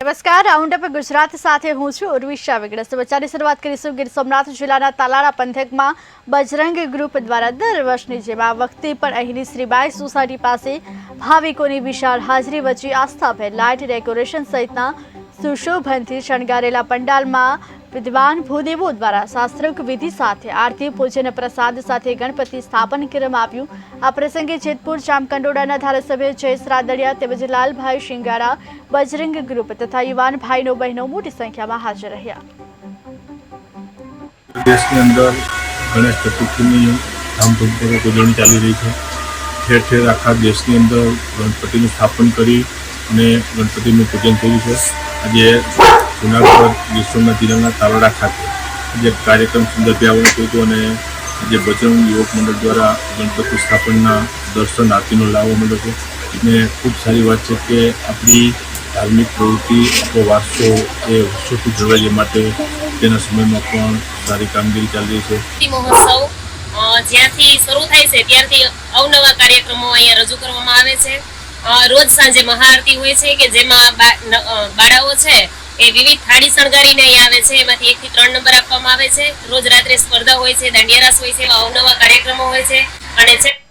નમસ્કાર રાઉન્ડ ગુજરાત સાથે હું છું ઉર્વિશા વેગડા સમાચારની શરૂઆત કરીશું ગીર સોમનાથ જિલ્લાના તાલાળા પંથકમાં બજરંગ ગ્રુપ દ્વારા દર વર્ષની જેમ આ વખતે પણ અહીંની શ્રીબાઈ સોસાયટી પાસે ભાવિકોની વિશાળ હાજરી વચ્ચે આસ્થાભેર લાઇટ ડેકોરેશન સહિતના સુશોભનથી શણગારેલા પંડાલમાં વિદ્વાન ભૂદેવો દ્વારા શાસ્ત્રોક્ત વિધિ સાથે આરતી પૂજન પ્રસાદ સાથે ગણપતિ સ્થાપન કરવામાં આવ્યું આ પ્રસંગે જેતપુર જામકંડોળાના ધારાસભ્ય જયેશ રાદડિયા તેમજ લાલભાઈ શિંગારા બજરંગ ગ્રુપ તથા યુવાન ભાઈનો બહેનો મોટી સંખ્યામાં હાજર રહ્યા દેશની અંદર ગણેશ ચતુર્થીની ધામધૂમપૂર્વક ઉજવણી ચાલી રહી છે। ઠેર ઠેર આખા દેશની અંદર ગણપતિનું સ્થાપન કરી અને ગણપતિનું પૂજન થયું છે। આજે જુનાગઢ વિશ્વમાં જિલ્લાના તાલાડા ખાતે જે કાર્યક્રમ સંદર્ભે આવવાનું હતું અને જે બજરંગ યુવક મંડળ દ્વારા ગણપતિ સ્થાપનના દર્શન, આરતીનો લાવવા મળ્યો છે અને ખૂબ સારી વાત છે કે આપણી ધાર્મિક પ્રવૃત્તિ અથવા વારસો એ વર્ષોથી જળવાઈ માટે તેના સમયમાં પણ સારી કામગીરી ચાલી રહી છે. મહોત્સવ જ્યાંથી શરૂ થાય છે, ત્યારથી અવનવા કાર્યક્રમો અહીંયા રજૂ કરવામાં આવે છે. રોજ સાંજે મહાઆરતી હોય છે કે જેમાં ન- બાળાઓ છે એ વિવિધ થાળી શણગારીને અહીં આવે છે. એમાંથી એક થી ત્રણ નંબર આપવામાં આવે છે. રોજ રાત્રે સ્પર્ધા હોય છે દાંડિયા રાસ હોય છે અવનવા કાર્યક્રમો હોય છે. અને